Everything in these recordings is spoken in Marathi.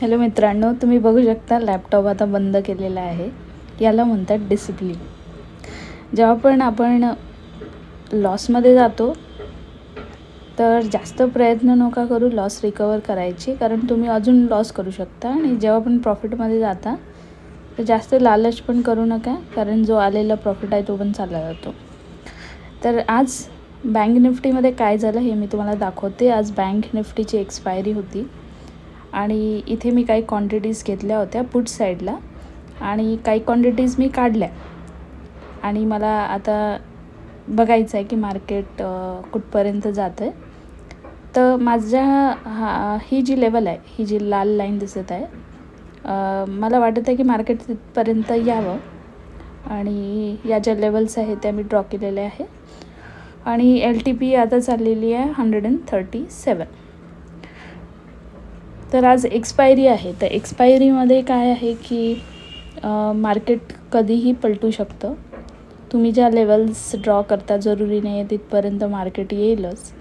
हॅलो मित्रांनो तुम्ही बघू शकता लॅपटॉप आता बंद केलेला आहे. याला म्हणतात डिसिप्लिन जेव्हा पण आपण लॉसमध्ये जातो तर जास्त प्रयत्न नका करू लॉस रिकवर करायची कारण तुम्ही अजून लॉस करू शकता. आणि जेव्हा पण प्रॉफिटमध्ये जाता तर जास्त लालच पण करू नका कारण जो आलेला प्रॉफिट आहे तो पण चालला जातो. तर आज बँक निफ्टीमध्ये काय झालं हे मी तुम्हाला दाखवते. आज बँक निफ्टीची एक्सपायरी होती. आणि इथे मी काही क्वांटिटीज घेतल्या होत्या पुट साईडला आणि काही क्वांटिटीज मी काढल्या. आणि मला आता बघायचं आहे की मार्केट कुठपर्यंत जातं आहे तर माझ्या हा ही जी लेवल आहे ही जी लाल लाईन दिसत आहे मला वाटत आहे की मार्केट तिथपर्यंत यावं. आणि या ज्या लेवल्स आहेत त्या मी ड्रॉ केलेल्या आहे. आणि एल टी पी आता चाललेली आहे हंड्रेड अँड थर्टी सेवन तर आज एक्सपायरी आहे. तर एक्सपायरीमध्ये काय आहे की मार्केट कधीही पलटू शकतं. तुम्ही ज्या लेवल्स ड्रॉ करता जरुरी नाही आहे तिथपर्यंत मार्केट येईलच.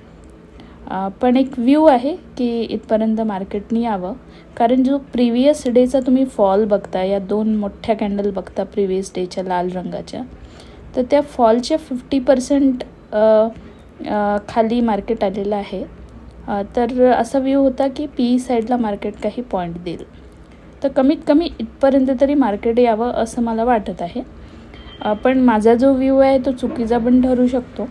पण एक व्ह्यू आहे की इथपर्यंत मार्केटनी यावं. कारण जो प्रिवियस डेचा तुम्ही फॉल बघता या दोन मोठ्या कॅन्डल बघता प्रिवियस डेच्या लाल रंगाच्या तर त्या फॉलच्या फिफ्टी पर्सेंट खाली मार्केट आलेलं आहे. तर असा व्ह्यू होता की पी साईडला मार्केट काही पॉईंट देईल. तर कमीत कमी इथपर्यंत तरी मार्केट यावं असं मला वाटत आहे. पण माझा जो व्ह्यू आहे तो चुकीचा पण ठरू शकतो.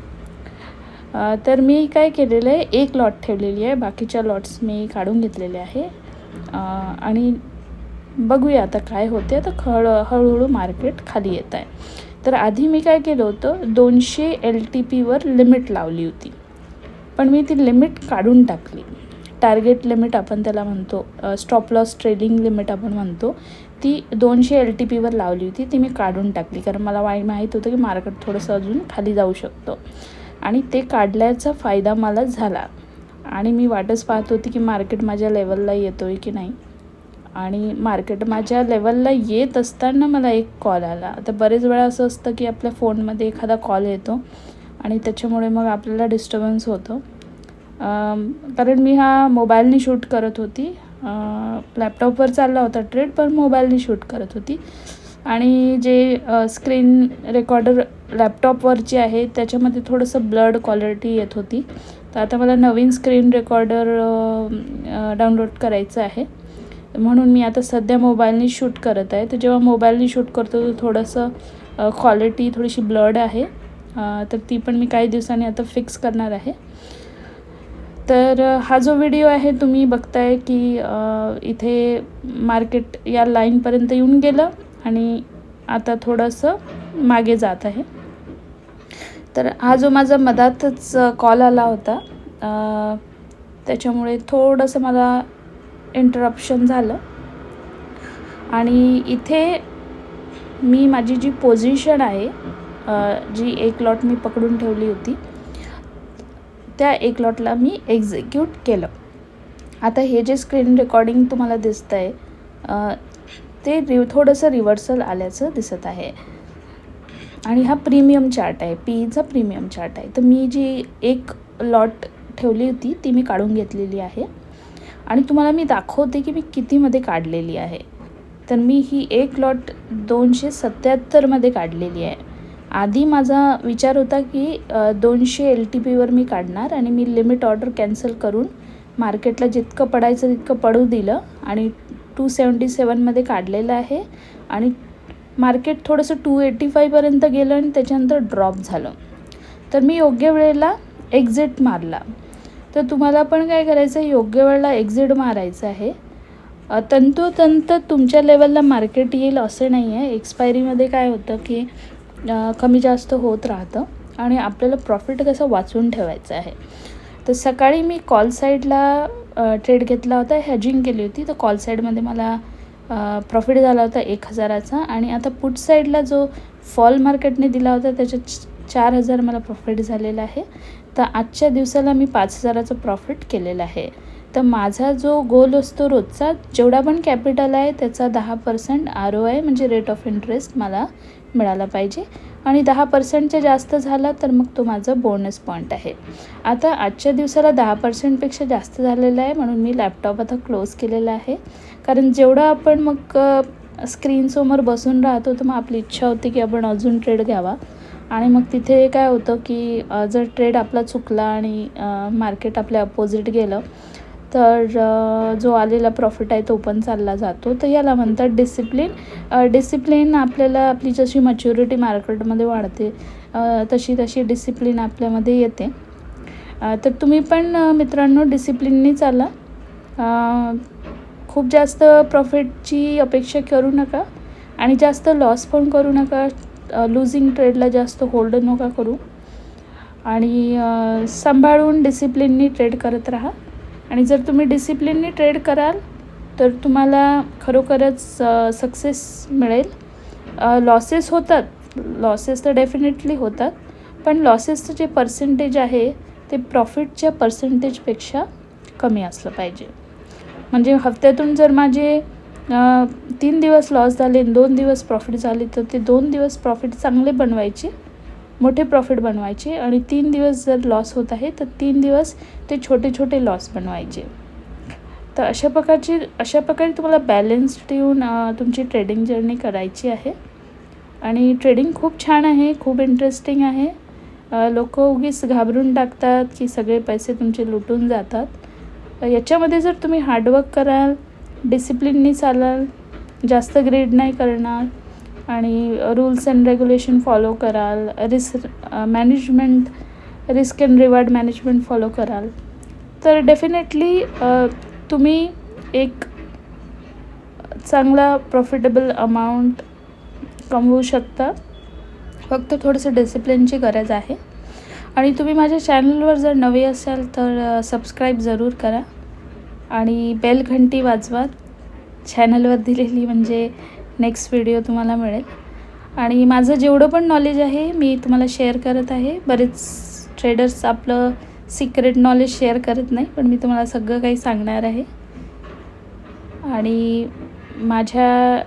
तर मी काय केलेलं आहे एक लॉट ठेवलेली आहे बाकीच्या लॉट्स मी काढून घेतलेले आहे. आणि बघूया आता काय होते तर हळ हळूहळू मार्केट खाली येत आहे. तर आधी मी काय केलं होतं दोनशे एल टी पीवर लिमिट लावली होती. पण मी ती लिमिट काढून टाकली. टार्गेट लिमिट आपण त्याला म्हणतो स्टॉप लॉस ट्रेडिंग लिमिट आपण म्हणतो ती दोनशे एल टी पीवर लावली होती ती मी काढून टाकली. कारण मला वाई माहीत होतं की मार्केट थोडंसं अजून खाली जाऊ शकतो. आणि ते काढल्याचा फायदा मला झाला. आणि मी वाटच पाहत होती की मार्केट माझ्या लेवलला येतो आहे की नाही. आणि मार्केट माझ्या लेवलला येत असताना मला एक कॉल आला. आता बरेच वेळा असं असतं की आपल्या फोनमध्ये एखादा कॉल येतो आणि त्याच्यामुळे मग आपल्याला डिस्टर्बन्स होतं. कारण मी हा मोबाईलनी शूट करत होती. लॅपटॉपवर चालला होता ट्रेड पण मोबाईलनी शूट करत होती. आणि जे स्क्रीन रेकॉर्डर लॅपटॉपवरची आहे त्याच्यामध्ये थोडंसं ब्लड क्वालिटी येत होती. तर आता मला नवीन स्क्रीन रेकॉर्डर डाउनलोड करायचं आहे. म्हणून मी आता सध्या मोबाईलनी शूट करत आहे. तर जेव्हा मोबाईलनी शूट करतो तर थोडंसं क्वालिटी थोडीशी ब्लड आहे. तर ती पण मी काही दिवसांनी आता फिक्स करणार आहे. तर हा जो व्हिडिओ आहे तुम्ही बघताय की इथे मार्केट या लाईनपर्यंत येऊन गेलं आणि आता थोडंसं मागे जात आहे. तर हा जो माझा मधातच कॉल आला होता त्याच्यामुळे थोडंसं मला इंटरप्शन झालं. आणि इथे मी माझी जी पोझिशन आहे जी एक लॉट मी पकडून ठेवली होती त्या एक लॉटला मी एक्झिक्यूट केलं. आता हे जे स्क्रीन रेकॉर्डिंग तुम्हाला दिसतं आहे ते रि थोडंसं रिव्हर्सल आल्याचं दिसत आहे. आणि हा प्रीमियम चार्ट आहे पीचा प्रीमियम चार्ट आहे. तर मी जी एक लॉट ठेवली होती ती मी काढून घेतलेली आहे. आणि तुम्हाला मी दाखवते की मी कितीमध्ये काढलेली आहे. तर मी ही एक लॉट दोनशे सत्याहत्तरमध्ये काढलेली आहे. आधी माझा विचार होता की दोनशे एल टी पीवर मी काढणार आणि मी लिमिट ऑर्डर कॅन्सल करून मार्केटला जितकं पडायचं तितकं पडू दिलं आणि टू सेवन्टी सेवनमध्ये काढलेलं आहे आणि मार्केट थोडंसं टू एटी फायपर्यंत गेलं आणि त्याच्यानंतर ड्रॉप झालं. तर मी योग्य वेळेला एक्झिट मारला. तर तुम्हाला पण काय करायचं आहे योग्य वेळेला एक्झिट मारायचं आहे. तंतोतंत तुमच्या लेवलला मार्केट येईल असं नाही आहे एक्सपायरीमध्ये काय होतं की कमी जास्त होत राहतं आणि आपल्याला प्रॉफिट कसं वाचून ठेवायचं आहे. तर सकाळी मी कॉल साईडला ट्रेड घेतला होता हॅजिंग केली होती. तर कॉल साईडमध्ये मला प्रॉफिट झाला होता एक हजाराचा आणि आता पुट साईडला जो फॉल मार्केटने दिला होता त्याच्यात चार हजार मला प्रॉफिट झालेला आहे. तर आजच्या दिवसाला मी पाच हजाराचं प्रॉफिट केलेलं आहे. तर माझा जो गोल असतो रोजचा जेवढा पण कॅपिटल आहे त्याचा दहा पर्सेंट आर ओ आय म्हणजे रेट ऑफ इंटरेस्ट मला मिळाला पाहिजे. आणि दहा पर्सेंटच्या जास्त झाला तर मग तो माझा बोनस पॉईंट आहे. आता आजच्या दिवसाला दहा पर्सेंटपेक्षा जास्त झालेला आहे म्हणून मी लॅपटॉप आता क्लोज केलेला आहे. कारण जेवढं आपण मग स्क्रीनसमोर बसून राहतो तर मग आपली इच्छा होती की आपण अजून ट्रेड घ्यावा. आणि मग तिथे काय होतं की जर ट्रेड आपला चुकला आणि मार्केट आपल्या अपोजिट गेलं तर जो आलेला प्रॉफिट आहे तो पण चालला जातो. तर याला म्हणतात डिसिप्लिन डिसिप्लिन आपल्याला आपली जशी मच्युरिटी मार्केटमध्ये वाढते तशी तशी डिसिप्लिन आपल्यामध्ये येते. तर तुम्ही पण मित्रांनो डिसिप्लिननी चाला. खूप जास्त प्रॉफिटची अपेक्षा करू नका आणि जास्त लॉस पण करू नका. लुझिंग ट्रेडला जास्त होल्ड नका करू. आणि सांभाळून डिसिप्लिननी ट्रेड करत राहा. आणि जर तुम्ही डिसिप्लिननी ट्रेड कराल तर तुम्हाला खरोखरच सक्सेस मिळेल. लॉसेस होतात. लॉसेस तर डेफिनेटली होतात. पण लॉसेसचं जे पर्सेंटेज आहे ते प्रॉफिटच्या पर्सेंटेजपेक्षा कमी असलं पाहिजे. म्हणजे हप्त्यातून जर माझे तीन दिवस लॉस झाले दोन दिवस प्रॉफिट झाले तर ते दोन दिवस प्रॉफिट चांगले बनवायचे. मोठे प्रॉफिट बनवायचे आणि तीन दिवस जर लॉस होत आहे तर तीन दिवस ते छोटे छोटे लॉस बनवायचे. तर अशा प्रकारची अशा प्रकारे तुम्हाला बॅलन्स ठेवून तुमची ट्रेडिंग जर्नी करायची आहे. आणि ट्रेडिंग खूप छान आहे खूप इंटरेस्टिंग आहे. लोक उगीच घाबरून टाकतात की सगळे पैसे तुमचे लुटून जातात. याच्यामध्ये जर तुम्ही हार्डवर्क कराल डिसिप्लिननी चालाल जास्त ग्रेड नाही करणार आणि रूल्स अँड रेग्युलेशन फॉलो कराल. Risk management risk and reward management follow कराल. तर डेफिनेटली तुम्ही एक चांगला प्रॉफिटेबल अमाऊंट कमवू शकता. फक्त थोडंसं डिसिप्लिनची गरज आहे. आणि तुम्ही माझ्या चॅनलवर जर नवे असाल तर सबस्क्राईब जरूर करा. आणि बेल घंटी वाजवा. चॅनलवर दिलेली म्हणजे नेक्स्ट व्हिडिओ तुम्हाला मिळेल. आणि माझं जेवढं पण नॉलेज आहे मी तुम्हाला शेअर करत आहे. बरेच ट्रेडर्स आपलं सिक्रेट नॉलेज शेअर करत नाही पण मी तुम्हाला सगळं काही सांगणार आहे. आणि माझ्या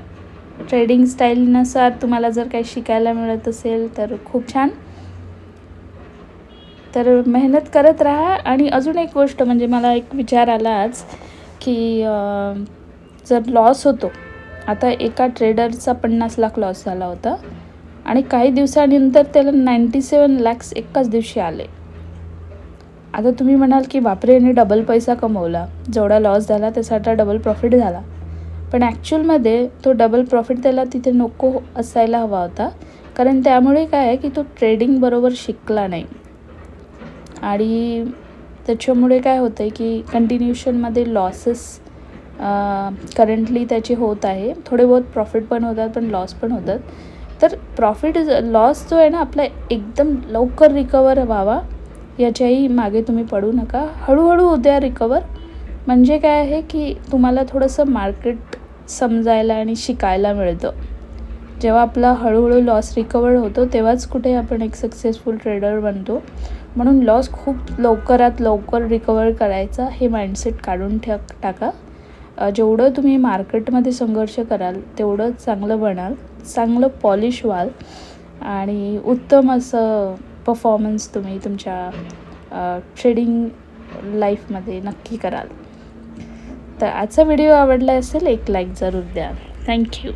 ट्रेडिंग स्टाईलनुसार तुम्हाला जर काही शिकायला मिळत असेल तर खूप छान. तर मेहनत करत राहा. आणि अजून एक गोष्ट म्हणजे मला एक विचार आला आज की जर लॉस होतो आता एका ट्रेडरचा पन्नास लाख लॉस झाला होता. आणि काही दिवसानंतर त्याला नाईंटी सेवन लॅक्स एकाच दिवशी आले. आता तुम्ही म्हणाल की बापरे यांनी डबल पैसा कमवला. जेवढा लॉस झाला त्यासाठी आता डबल प्रॉफिट झाला. पण ॲक्च्युअलमध्ये तो डबल प्रॉफिट त्याला तिथे नको असायला हवा होता. कारण त्यामुळे काय आहे की तो ट्रेडिंग बरोबर शिकला नाही. आणि त्याच्यामुळे काय होतं आहे की कंटिन्युशनमध्ये लॉसेस करंटली त्याचे होत आहे. थोडे बहुत प्रॉफिट पण होतात पण लॉस पण होतात. तर प्रॉफिट लॉस जो आहे ना आपला एकदम लवकर रिकवर व्हावा याच्याही मागे तुम्ही पडू नका. हळूहळू उद्या रिकवर म्हणजे काय आहे की तुम्हाला थोडंसं मार्केट समजायला आणि शिकायला मिळतं. जेव्हा आपला हळूहळू लॉस रिकवर होतो तेव्हाच कुठे आपण एक सक्सेसफुल ट्रेडर बनतो. म्हणून लॉस खूप लवकरात लवकर रिकवर करायचा हे माइंडसेट काढून ठेक टाका. जेवढं तुम्ही मार्केटमध्ये संघर्ष कराल तेवढं चांगलं बनाल चांगलं पॉलिश व्हाल आणि उत्तम असं परफॉर्मन्स तुम्ही तुमच्या ट्रेडिंग लाईफमध्ये नक्की कराल. तर आजचा व्हिडिओ आवडला असेल एक लाईक जरूर द्या. थँक्यू